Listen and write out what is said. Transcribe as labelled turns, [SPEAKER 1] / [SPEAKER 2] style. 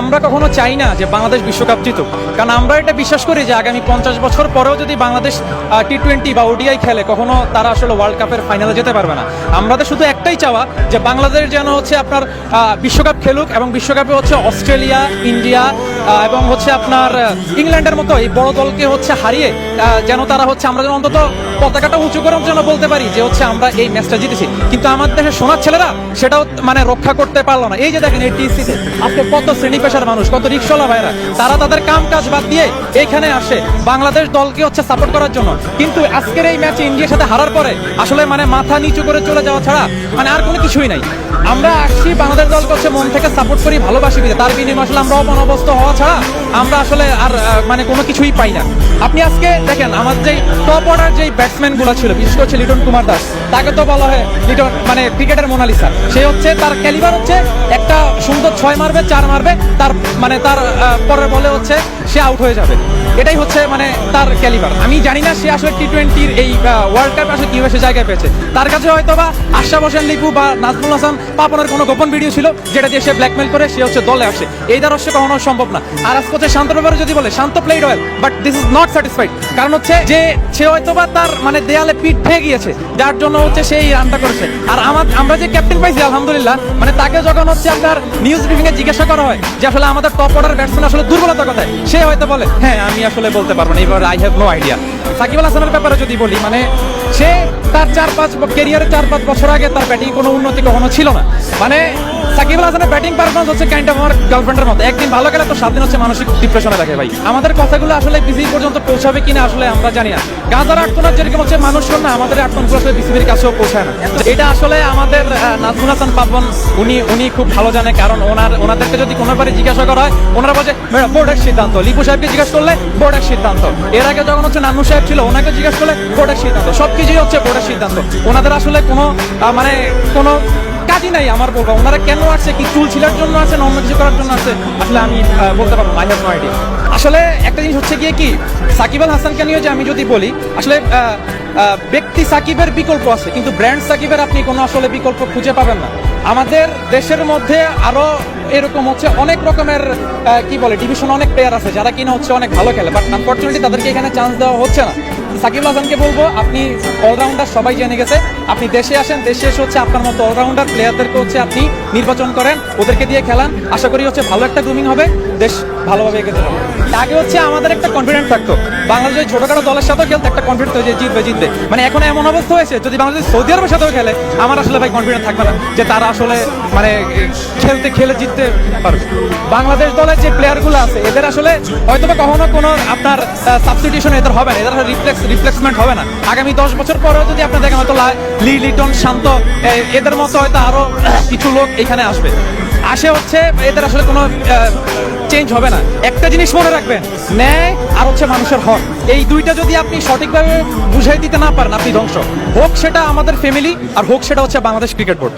[SPEAKER 1] আমরা কখনো চাই না যে বাংলাদেশ বিশ্বকাপ জিতুক। কারণ আমরা এটা বিশ্বাস করি যে আগামী পঞ্চাশ বছর পরেও যদি বাংলাদেশ টি টোয়েন্টি বা ওডিআই খেলে, কখনো তারা আসলে ওয়ার্ল্ড কাপের ফাইনালে যেতে পারবে না। আমাদের শুধু একটাই চাওয়া যে বাংলাদেশ যেন হচ্ছে আপনার বিশ্বকাপ খেলুক এবং বিশ্বকাপে হচ্ছে অস্ট্রেলিয়া, ইন্ডিয়া এবং হচ্ছে আপনার ইংল্যান্ডের মতো এই বড় দলকে হচ্ছে হারিয়ে যেন তারা হচ্ছে আমরা যেন অন্তত পতাকাটা উঁচু করে যেন বলতে পারি যে হচ্ছে আমরা এই ম্যাচটা জিতেছি। কিন্তু আমাদের দেশের সোনার ছেলেরা সেটাও মানে রক্ষা করতে পারল না। এই যে দেখেন এই টিসিতে আজকে কত শ্রেণি পেশার মানুষ, কত রিক্সলা ভাইরা তারা তাদের কাম কাজ বাদ দিয়ে এখানে আসে। বাংলাদেশ দলকে হচ্ছে সাপোর্ট করার জন্য। কিন্তু আজকের এই ম্যাচে ইন্ডিয়ার সাথে হারার পরে আসলে মানে মাথা নিচু করে চলে যাওয়া ছাড়া মানে আর কোনো কিছুই নাই। আমরা আসছি, বাংলাদেশ দলকে হচ্ছে মন থেকে সাপোর্ট করি, ভালোবাসি। তার বিনিময়ে আসলে আমরা অপনবস্ত হওয়া ছাড়া আমরা আসলে আর মানে কোনো কিছুই পাই না। আপনি আজকে দেখেন, আমার যেই টপ অর্ডার যেই ব্যাটসম্যানগুলো ছিল, বিশেষ করে হচ্ছে লিটন কুমার দাস, তাকে তো বলা হয় লিটন মানে ক্রিকেটের মোনালিসা। সে হচ্ছে, তার ক্যালিবার হচ্ছে একটা সুন্দর ছয় মারবে, চার মারবে তার মানে তার পরের বলে হচ্ছে সে আউট হয়ে যাবে। এটাই হচ্ছে মানে তার ক্যালিবার আমি জানি না সে আসলে টি টোয়েন্টির এই ওয়ার্ল্ড কাপে আসলে কীভাবে সে জায়গায় পেয়েছে। তার কাছে হয়তো বা আশা হোসেন, লিপু বা নাজমুল হাসান পাপনের কোনো গোপন ভিডিও ছিল, যেটা দিয়ে সে ব্ল্যাকমেল করে সে হচ্ছে দলে আসে। এই দ্বারা হচ্ছে কখনো সম্ভব না। আর আজকে হচ্ছে শান্ত ব্যাপারে যদি বলে, Shanto played well but this is not satisfied কারণ হচ্ছে যে, সে হয়তো বা তার মানে দেয়ালে পিঠ ভেঙে গিয়েছে, যার জন্য হচ্ছে সেই রানটা করেছে। আর আমার, আমরা যে ক্যাপ্টেন পাইছি, আলহামদুলিল্লাহ মানে তাকে যখন হচ্ছে আপনার নিউজ ব্রিফিং এ জিজ্ঞাসা করা হয় যে আসলে আমাদের টপ অর্ডার ব্যাটসম্যান আসলে দুর্বলতা কথায়? সে হয়তো বলে হ্যাঁ আমি আসলে বলতে পারব না, এবার I have no idea Shakib Al হাসানের ব্যাপারে যদি বলি মানে সে তার চার পাঁচ কেরিয়ারের চার পাঁচ বছর আগে তার ব্যাটিং কোনো উন্নতি কখনো ছিল না। মানে সাকিব আল হাসানের ব্যাটিং পারফরমেন্স হচ্ছে কাইন্ড অফ আমার গার্লফ্রেন্ডের মতো। একদিন ভালো গেলে তো সাত দিন হচ্ছে মানসিক ডিপ্রেশনে থাকে ভাই। আমাদের কথাগুলো আসলে বিসি পর্যন্ত পৌঁছাবে কিনা আসলে আমরা জানি না। গাঁজার আটকোনা যেরকম হচ্ছে মানুষ না আমাদের আটকনগুলো আসলে বিসিবির কাছেও পৌঁছায় না। এটা আসলে আমাদের নাজমুল হাসান পাবন উনি উনি খুব ভালো জানে কারণ ওনার ওনাদেরকে যদি কোনোবারে জিজ্ঞাসা করা হয় ওনারা বলছে "ম্যাডাম, বোর্ডের সিদ্ধান্ত। লিপু সাহেবকে জিজ্ঞাসা করলে বোর্ডের সিদ্ধান্ত। এর আগে যখন হচ্ছে নানু সাহেব ছিল ওনাকে জিজ্ঞাসা করলে বোর্ডের সিদ্ধান্ত। সবকিছুই হচ্ছে বোর্ডের সিদ্ধান্ত। ওনাদের আসলে কোনো মানে কোনো কাজই নাই, আমার বলব ওনারা কেন আসছে, কি চুল ছিলার জন্য আছে অন্য কিছু করার জন্য আছে, আসলে আমি বলতে পারব আই হ্যাভ নো আইডিয়া আসলে একটা জিনিস হচ্ছে গিয়ে কি, সাকিব আল হাসানকে নিয়ে যে আমি যদি বলি, আসলে ব্যক্তি সাকিবের বিকল্প আছে, কিন্তু ব্র্যান্ড সাকিবের আপনি কোনো আসলে বিকল্প খুঁজে পাবেন না। আমাদের দেশের মধ্যে আরও এরকম হচ্ছে অনেক রকমের কি বলে ডিভিশন অনেক প্লেয়ার আছে, যারা কিনা হচ্ছে অনেক ভালো খেলে বাট আনফর্চুনেটলি তাদেরকে এখানে চান্স দেওয়া হচ্ছে না। সাকিব হাসানকে বলব, আপনি অলরাউন্ডার সবাই জেনে গেছে। আপনি দেশে আসেন, দেশে এসে হচ্ছে আপনার মতো অলরাউন্ডার প্লেয়ারদেরকে হচ্ছে আপনি নির্বাচন করেন, ওদেরকে দিয়ে খেলান। আশা করি হচ্ছে ভালো একটা গ্রুমিং হবে। দেশ ভালোভাবে এগিয়ে আগে হচ্ছে আমাদের একটা কনফিডেন্ট থাকতো। বাংলাদেশের ছোটখাটো দলের সাথেও খেলতে একটা কনফিডেন্ট হয়েছে, জিতবে জিতবে। মানে এখন এমন অবস্থা হয়েছে, যদি বাংলাদেশ সৌদি আরবের সাথেও খেলে, আমার আসলে ভাই কনফিডেন্ট থাকবে না যে তারা আসলে মানে খেলতে, খেলে, জিততে পারবে। বাংলাদেশ দলের যে প্লেয়ারগুলো আছে, এদের আসলে হয়তো কখনো কোনো আপনার সাবস্টিটিউশন এদের হবে না, এদের রিফ্লেক্স রিফ্লেক্সমেন্ট হবে না। আগামী দশ বছর পরেও যদি আপনি দেখেন, হয়তো লা- লিটন, শান্ত এদের মতো হয়তো আরও কিছু লোক এখানে আসবে। আসে হচ্ছে এদের আসলে কোনো চেঞ্জ হবে না। একটা জিনিস মনে রাখবেন, ন্যায় আর হচ্ছে মানুষের হক। এই দুইটা যদি আপনি সঠিকভাবে বুঝাই দিতে না পারেন, আপনি ধ্বংস। হোক সেটা আমাদের ফ্যামিলি আর হোক সেটা হচ্ছে বাংলাদেশ ক্রিকেট বোর্ড